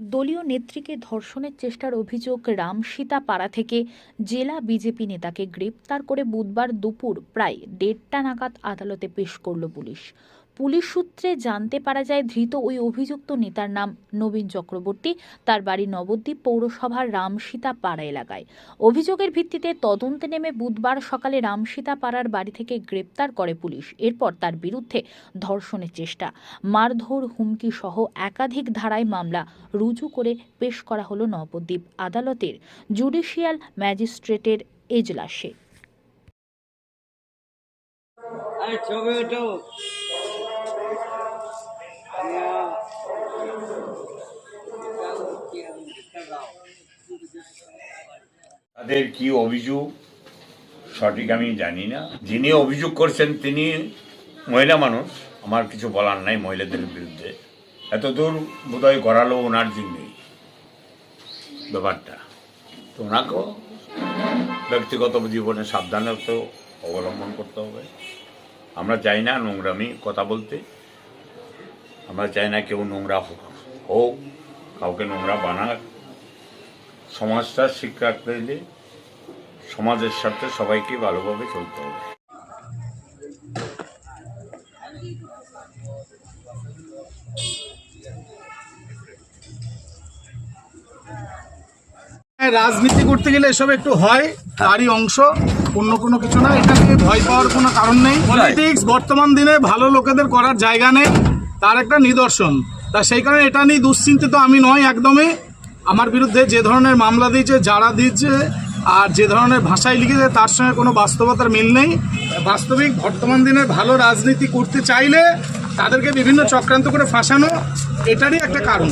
দলীয় নেত্রীকে ধর্ষণের চেষ্টার অভিযোগ রামসীতা পাড়া থেকে জেলা বিজেপি নেতাকে গ্রেপ্তার করে বুধবার দুপুর প্রায় দেড়টা নাগাদ আদালতে পেশ করল পুলিশ। পুলিশ সূত্রে জানতে পারা যায়, ধৃত ওই অভিযুক্ত নেতার নাম নবীন চক্রবর্তী। তার বাড়ি নবদ্বীপ পৌরসভার রামসীতা পাড়া এলাকায়। অভিযোগের ভিত্তিতে তদন্তে নেমে বুধবার সকালে রামসীতা পাড়ার বাড়ি থেকে গ্রেপ্তার করে পুলিশ। এরপর তার বিরুদ্ধে ধর্ষণের চেষ্টা। মারধর হুমকি সহ একাধিক ধারায় মামলা রুজু করে পেশ করা হলো নবদ্বীপ আদালতের জুডিশিয়াল ম্যাজিস্ট্রেটের এজলাসে। তাদের কি অভিযোগ? সঠিক আমি জানি না। যিনি অভিযোগ করছেন তিনি মহিলা মানুষ। আমার কিছু বলার নাই মহিলাদের বিরুদ্ধে। এত দূর বোধহয় গড়ালো ওনার জন্যই ব্যাপারটা। তো ওনাকেও ব্যক্তিগত জীবনে সাবধানতা অবলম্বন করতে হবে। আমরা চাই না নোংরামি, কথা বলতে। আমরা চাই না কেউ নোংরা হোক হোক, কাউকে নোংরা বানাক। সমাজটা শিক্ষা পেলে সমাজের সাথে সবাইকে ভালোভাবে চলতে হবে। হ্যাঁ, রাজনীতি করতে গেলে এসব একটু হয় তারই অংশ অন্য কোনো কিছু না। এটা নিয়ে ভয় পাওয়ার কোনো কারণ নেই। পলিটিক্স বর্তমান দিনে ভালো লোকেদের করার জায়গা নেই তার একটা নিদর্শন। তা সেই কারণে এটা নিয়ে দুশ্চিন্তিত আমি নয় একদমই। আমার বিরুদ্ধে যে ধরনের মামলা দিয়েছে, যারা দিয়েছে, আর যে ধরনের ভাষায় লিখেছে, তার সঙ্গে কোনো বাস্তবতার মিল নেই। বাস্তবিক বর্তমান দিনে ভালো রাজনীতি করতে চাইলে তাদেরকে বিভিন্ন চক্রান্ত করে ফাঁসানো, এটারই একটা কারণ।